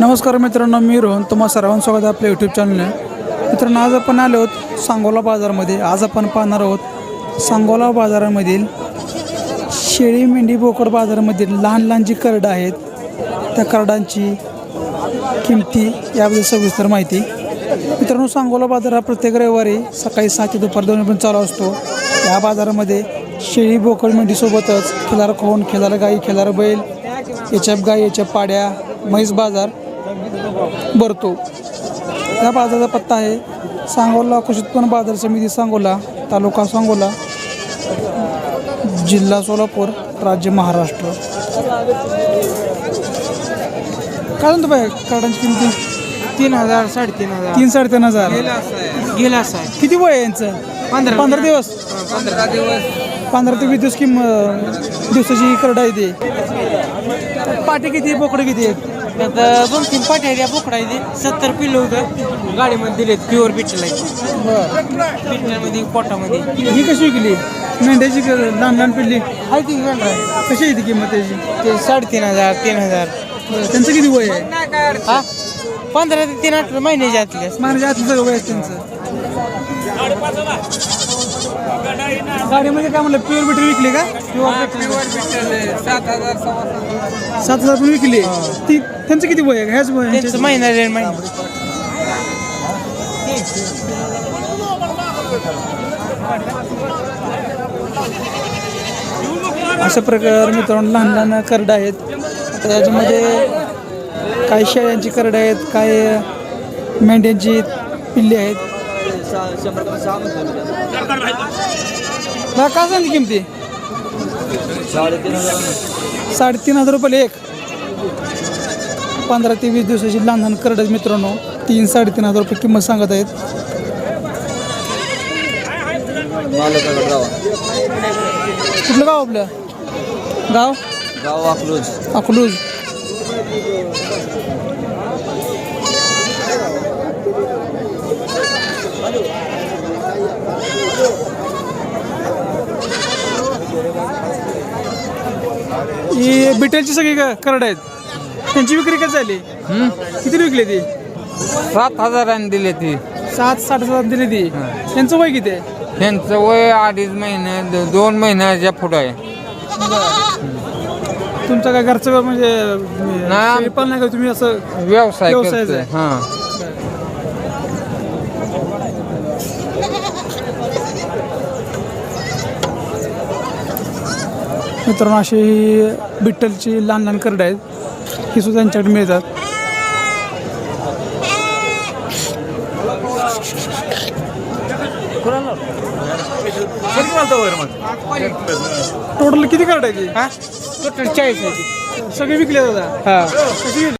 नमस्कार मित्रांनो मी रोहन. तुम्हा सर्वांचं स्वागत आहे आपल्या यूट्यूब चॅनलने मित्रांनो आज आपण आलो आहोत सांगोला बाजारामध्ये. आज आपण पाहणार आहोत सांगोला बाजारामधील शेळी मेंढी बोकड बाजारामधील लहान लहान जी करडं आहेत त्या करडांची किमती याबद्दल सविस्तर माहिती. मित्रांनो सांगोला बाजार हा प्रत्येक रविवारी सकाळी सहा ते दुपार दोन पण चालू असतो. या बाजारामध्ये शेळी बोकड मेंढीसोबतच खेळार खोन खेळार गाई खेळार बैल याच्या गाई याच्या पाड्या म्हैस बाजार भरतो. या बाजाराचा पत्ता आहे सांगोला कृषी उत्पन्न बाजार समिती सांगोला तालुका सांगोला जिल्हा सोलापूर राज्य महाराष्ट्र. काय म्हणतो बाय कार्डांची किमती? तीन हजार साडेतीन हजार. तीन साडेतीन हजार. गेला असं आहे. किती वय आहे यांचं? पंधरा. पंधरा दिवस? पंधरा दिवस. पंधरा ते वीस दिवस किम दिवसाची करड आहे ती. पाटी किती बोकडं किती आहेत? आता दोन तीन पाट्या आहेत या बोकडा आहे सत्तर किलो होतं गाडीमध्ये दिलेत प्युअर बिटला बिटल्यामध्ये पोटामध्ये. ही कशी विकली? मेंढ्याची लहान लहान पिल्ली? आहे ती कशी आहे ती किंमत त्याची? ते साडेतीन हजार तीन हजार. त्यांचं किती वय आहे? हा? पंधरा ते तीन आठ महिन्याच्या आतल्या माझ्या आतलं सगळं वय आहे त्यांचं. गाडीमध्ये काय म्हणलं प्युअर बिटर विकली का? सात हजार सव्वा सात हजार. पण विकली? ती त्यांचं किती वय आहे? ह्याच वय आहे? त्यांचं महिना दीड महिना. अशा प्रकार मित्रांनो लहान लहान करडं आहेत. आता याच्यामध्ये काही शेळ्यांची करडं आहेत काही मेंढ्यांची पिल्ली आहेत बा, काय सांगते किमती? साडेतीन हजार रुपये एक. पंधरा ते वीस दिवसाची लहान लहान करड मित्रांनो तीन साडेतीन हजार रुपये किंमत सांगत आहेत. कुठलं गाव आपलं? गाव? गाव अकलूज. अकलूज. ही बिटेलची सगळी करड आहेत. त्यांची विक्री कशी झाली? किती विकली ती? सात हजारांनी दिले ती. सात साठ हजार दिली ती. त्यांचं वय किती आहे? त्यांचं वय अडीच महिने द- दोन महिन्याच्या पुढं आहे. तुमचं काय घरचं म्हणजे नाही. शेळीपालन नाही का तुम्ही असं व्यवसाय व्यवसायच करतोय. आहे. हां. मित्रांनो अशी ही बिठ्ठलची लहान लहान करडं आहेत. ही सुद्धा त्यांच्याकडे मिळतात. टोटल किती करड आहे ती हा? टोटल चाळीस आहे ती सगळे विकले दादा. हा. कशी?